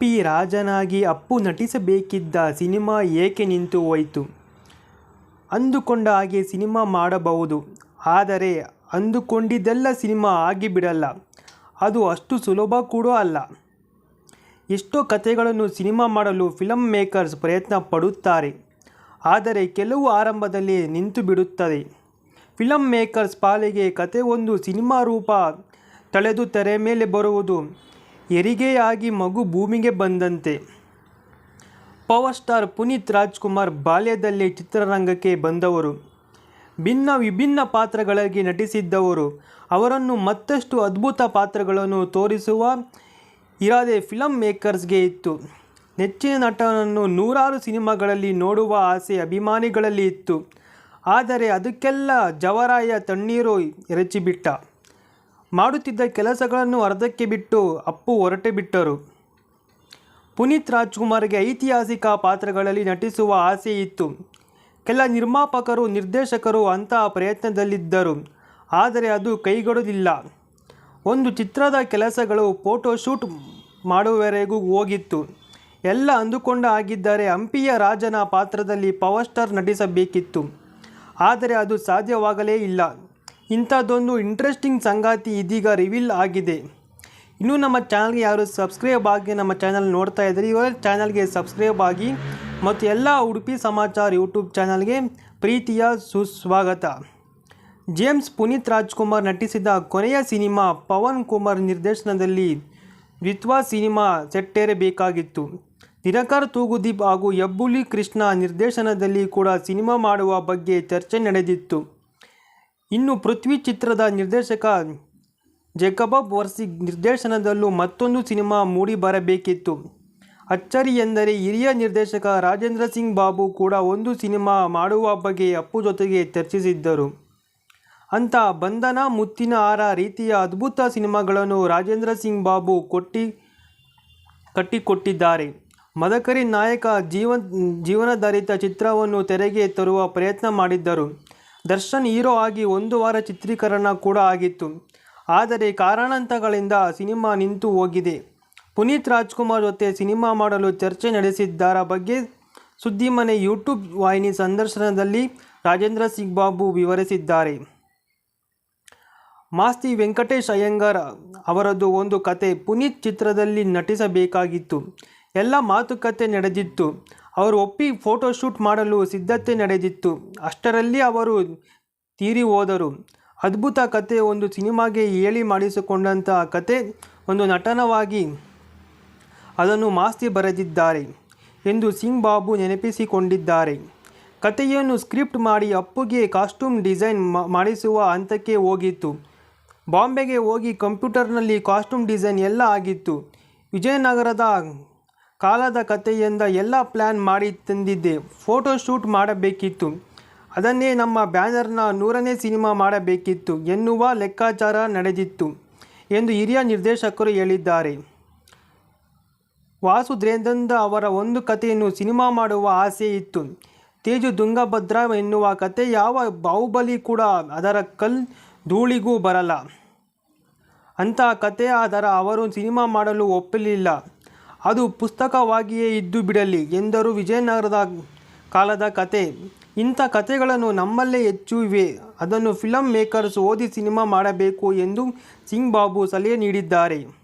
ಹಂಪಿ ರಾಜನಾಗಿ ಅಪ್ಪು ನಟಿಸಬೇಕಿದ್ದ ಸಿನಿಮಾ ಏಕೆ ನಿಂತು ಹೋಯಿತು? ಅಂದುಕೊಂಡ ಹಾಗೆ ಸಿನಿಮಾ ಮಾಡಬಹುದು. ಆದರೆ ಅಂದುಕೊಂಡಿದ್ದೆಲ್ಲ ಸಿನಿಮಾ ಆಗಿಬಿಡಲ್ಲ. ಅದು ಅಷ್ಟು ಸುಲಭ ಕೂಡ ಅಲ್ಲ. ಎಷ್ಟೋ ಕಥೆಗಳನ್ನು ಸಿನಿಮಾ ಮಾಡಲು ಫಿಲಮ್ ಮೇಕರ್ಸ್ ಪ್ರಯತ್ನ ಪಡುತ್ತಾರೆ. ಆದರೆ ಕೆಲವು ಆರಂಭದಲ್ಲಿ ನಿಂತು ಬಿಡುತ್ತದೆ. ಫಿಲಮ್ ಮೇಕರ್ಸ್ ಪಾಲಿಗೆ ಕತೆ ಒಂದು ಸಿನಿಮಾ ರೂಪ ತಳೆದು ತೆರೆ ಮೇಲೆ ಬರುವುದು ಹೆರಿಗೆಯಾಗಿ ಮಗು ಭೂಮಿಗೆ ಬಂದಂತೆ. ಪವರ್ ಸ್ಟಾರ್ ಪುನೀತ್ ರಾಜ್ಕುಮಾರ್ ಬಾಲ್ಯದಲ್ಲಿ ಚಿತ್ರರಂಗಕ್ಕೆ ಬಂದವರು. ಭಿನ್ನ ವಿಭಿನ್ನ ಪಾತ್ರಗಳಿಗೆ ನಟಿಸಿದ್ದವರು. ಅವರನ್ನು ಮತ್ತಷ್ಟು ಅದ್ಭುತ ಪಾತ್ರಗಳನ್ನು ತೋರಿಸುವ ಇರಾದೆ ಫಿಲಮ್ ಮೇಕರ್ಸ್ಗೆ ಇತ್ತು. ನೆಚ್ಚಿನ ನಟನನ್ನು ನೂರಾರು ಸಿನಿಮಾಗಳಲ್ಲಿ ನೋಡುವ ಆಸೆ ಅಭಿಮಾನಿಗಳಲ್ಲಿ ಇತ್ತು. ಆದರೆ ಅದಕ್ಕೆಲ್ಲ ಜವರಾಯ ತಣ್ಣೀರು ಎರಚಿಬಿಟ್ಟ. ಮಾಡುತ್ತಿದ್ದ ಕೆಲಸಗಳನ್ನು ಅರ್ಧಕ್ಕೆ ಬಿಟ್ಟು ಅಪ್ಪು ಹೊರಟೆ ಬಿಟ್ಟರು. ಪುನೀತ್ ರಾಜ್ಕುಮಾರ್ಗೆ ಐತಿಹಾಸಿಕ ಪಾತ್ರಗಳಲ್ಲಿ ನಟಿಸುವ ಆಸೆ ಇತ್ತು. ಕೆಲ ನಿರ್ಮಾಪಕರು, ನಿರ್ದೇಶಕರು ಅಂತಹ ಪ್ರಯತ್ನದಲ್ಲಿದ್ದರು, ಆದರೆ ಅದು ಕೈಗೊಡಲಿಲ್ಲ ಒಂದು ಚಿತ್ರದ ಕೆಲಸಗಳು ಫೋಟೋಶೂಟ್ ಮಾಡುವವರೆಗೂ ಹೋಗಿತ್ತು. ಎಲ್ಲ ಅಂದುಕೊಂಡ ಆಗಿದ್ದರೆ ಹಂಪಿಯ ರಾಜನ ಪಾತ್ರದಲ್ಲಿ ಪವರ್ ಸ್ಟಾರ್ ನಟಿಸಬೇಕಿತ್ತು. ಆದರೆ ಅದು ಸಾಧ್ಯವಾಗಲೇ ಇಲ್ಲ. ಇಂಥದ್ದೊಂದು ಇಂಟ್ರೆಸ್ಟಿಂಗ್ ಸಂಗಾತಿ ಇದೀಗ ರಿವೀಲ್ ಆಗಿದೆ. ಇನ್ನೂ ನಮ್ಮ ಚಾನಲ್ಗೆ ಯಾರು ಸಬ್ಸ್ಕ್ರೈಬ್ ಆಗಿ ನಮ್ಮ ಚಾನಲ್ ನೋಡ್ತಾ ಇದ್ದಾರೆ ಇವರ ಚಾನಲ್ಗೆ ಸಬ್ಸ್ಕ್ರೈಬ್ ಆಗಿ ಮತ್ತು ಎಲ್ಲ ಉಡುಪಿ ಸಮಾಚಾರ ಯೂಟ್ಯೂಬ್ ಚಾನಲ್ಗೆ ಪ್ರೀತಿಯ ಸುಸ್ವಾಗತ. ಜೇಮ್ಸ್ ಪುನೀತ್ ರಾಜ್ಕುಮಾರ್ ನಟಿಸಿದ ಕೊನೆಯ ಸಿನಿಮಾ ಪವನ್ ಕುಮಾರ್ ನಿರ್ದೇಶನದಲ್ಲಿ ದ್ವಿತ್ವ ಸಿನಿಮಾ ಸೆಟ್ಟೇರಬೇಕಾಗಿತ್ತು. ದಿನಕರ್, ತೂಗುದೀಪ್ ಹಾಗೂ ಯಬ್ಬುಲಿ ಕೃಷ್ಣ ನಿರ್ದೇಶನದಲ್ಲಿ ಕೂಡ ಸಿನಿಮಾ ಮಾಡುವ ಬಗ್ಗೆ ಚರ್ಚೆ ನಡೆದಿತ್ತು. ಇನ್ನು ಪೃಥ್ವಿ ಚಿತ್ರದ ನಿರ್ದೇಶಕ ಜೇಕಬಾಬ್ ವರ್ಸಿ ನಿರ್ದೇಶನದಲ್ಲೂ ಮತ್ತೊಂದು ಸಿನಿಮಾ ಮೂಡಿ ಬರಬೇಕಿತ್ತು. ಅಚ್ಚರಿ ಎಂದರೆ ಹಿರಿಯ ನಿರ್ದೇಶಕ ರಾಜೇಂದ್ರ ಸಿಂಗ್ ಬಾಬು ಕೂಡ ಒಂದು ಸಿನಿಮಾ ಮಾಡುವ ಬಗ್ಗೆ ಅಪ್ಪು ಜೊತೆಗೆ ಚರ್ಚಿಸಿದ್ದರು. ಅಂತ ಬಂಧನ ಮುತ್ತಿನ ಹಾರ ರೀತಿಯ ಅದ್ಭುತ ಸಿನಿಮಾಗಳನ್ನು ರಾಜೇಂದ್ರ ಸಿಂಗ್ ಬಾಬು ಕೊಟ್ಟಿ, ಕಟ್ಟಿಕೊಟ್ಟಿದ್ದಾರೆ. ಮದಕರಿ ನಾಯಕ ಜೀವ ಜೀವನಾಧಾರಿತ ಚಿತ್ರವನ್ನು ತೆರೆಗೆ ತರುವ ಪ್ರಯತ್ನ ಮಾಡಿದ್ದರು. ದರ್ಶನ್ ಹೀರೋ ಆಗಿ ಒಂದು ವಾರ ಚಿತ್ರೀಕರಣ ಕೂಡ ಆಗಿತ್ತು. ಆದರೆ ಕಾರಣಾಂತರಗಳಿಂದ ಸಿನಿಮಾ ನಿಂತು ಹೋಗಿದೆ. ಪುನೀತ್ ರಾಜ್ಕುಮಾರ್ ಜೊತೆ ಸಿನಿಮಾ ಮಾಡಲು ಚರ್ಚೆ ನಡೆಸಿದ್ದರ ಬಗ್ಗೆ ಸುದ್ದಿಮನೆ ಯೂಟ್ಯೂಬ್ ವಾಹಿನಿ ಸಂದರ್ಶನದಲ್ಲಿ ರಾಜೇಂದ್ರ ಸಿಂಗ್ ಬಾಬು ವಿವರಿಸಿದ್ದಾರೆ. ಮಾಸ್ತಿ ವೆಂಕಟೇಶ್ ಅಯ್ಯಂಗಾರ್ ಅವರದ್ದು ಒಂದು ಕತೆ ಪುನೀತ್ ಚಿತ್ರದಲ್ಲಿ ನಟಿಸಬೇಕಾಗಿತ್ತು. ಎಲ್ಲ ಮಾತುಕತೆ ನಡೆದಿತ್ತು. ಅವರು ಒಪ್ಪಿ ಫೋಟೋಶೂಟ್ ಮಾಡಲು ಸಿದ್ಧತೆ ನಡೆದಿತ್ತು. ಅಷ್ಟರಲ್ಲಿ ಅವರು ತೀರಿ ಹೋದರು. ಅದ್ಭುತ ಕತೆ ಒಂದು ಸಿನಿಮಾಗೆ ಹೇಳಿ ಮಾಡಿಸಿಕೊಂಡಂತಹ ಕತೆ ಒಂದು ನಟನವಾಗಿ ಅದನ್ನು ಮಾಸ್ತಿ ಬರೆದಿದ್ದಾರೆ ಎಂದು ಸಿಂಗ್ ಬಾಬು ನೆನಪಿಸಿಕೊಂಡಿದ್ದಾರೆ. ಕತೆಯನ್ನು ಸ್ಕ್ರಿಪ್ಟ್ ಮಾಡಿ ಅಪ್ಪುಗೆ ಕಾಸ್ಟ್ಯೂಮ್ ಡಿಸೈನ್ ಮಾಡಿಸುವ ಹಂತಕ್ಕೆ ಹೋಗಿತ್ತು. ಬಾಂಬೆಗೆ ಹೋಗಿ ಕಂಪ್ಯೂಟರ್ನಲ್ಲಿ ಕಾಸ್ಟ್ಯೂಮ್ ಡಿಸೈನ್ ಎಲ್ಲ ಆಗಿತ್ತು. ವಿಜಯನಗರದ ಕಾಲದ ಕಥೆಯಿಂದ ಎಲ್ಲ ಪ್ಲ್ಯಾನ್ ಮಾಡಿ ತಂದಿದ್ದೆ. ಫೋಟೋ ಶೂಟ್ ಮಾಡಬೇಕಿತ್ತು. ಅದನ್ನೇ ನಮ್ಮ ಬ್ಯಾನರ್ನ ನೂರನೇ ಸಿನಿಮಾ ಮಾಡಬೇಕಿತ್ತು ಎನ್ನುವ ಲೆಕ್ಕಾಚಾರ ನಡೆದಿತ್ತು ಎಂದು ಹಿರಿಯ ನಿರ್ದೇಶಕರು ಹೇಳಿದ್ದಾರೆ. ವಾಸುದೇಂದ್ರ ಅವರ ಒಂದು ಕಥೆಯನ್ನು ಸಿನಿಮಾ ಮಾಡುವ ಆಸೆ ಇತ್ತು. ತೇಜು ದುಂಗಭದ್ರ ಎನ್ನುವ ಕತೆ ಯಾವ ಬಾಹುಬಲಿ ಕೂಡ ಅದರ ಕಲ್ ಧೂಳಿಗೂ ಬರಲ್ಲ. ಅಂತಹ ಕತೆ ಆದರೆ ಅವರು ಸಿನಿಮಾ ಮಾಡಲು ಒಪ್ಪಲಿಲ್ಲ. ಅದು ಪುಸ್ತಕವಾಗಿಯೇ ಇದ್ದು ಬಿಡಲಿ ಎಂದರು ವಿಜಯನಗರದ ಕಾಲದ ಕತೆ. ಇಂಥ ಕತೆಗಳನ್ನು ನಮ್ಮಲ್ಲೇ ಹೆಚ್ಚು ಇವೆ. ಅದನ್ನು ಫಿಲಮ್ ಮೇಕರ್ಸ್ ಓದಿ ಸಿನಿಮಾ ಮಾಡಬೇಕು ಎಂದು ಸಿಂಗ್ ಬಾಬು ಸಲಹೆ ನೀಡಿದ್ದಾರೆ.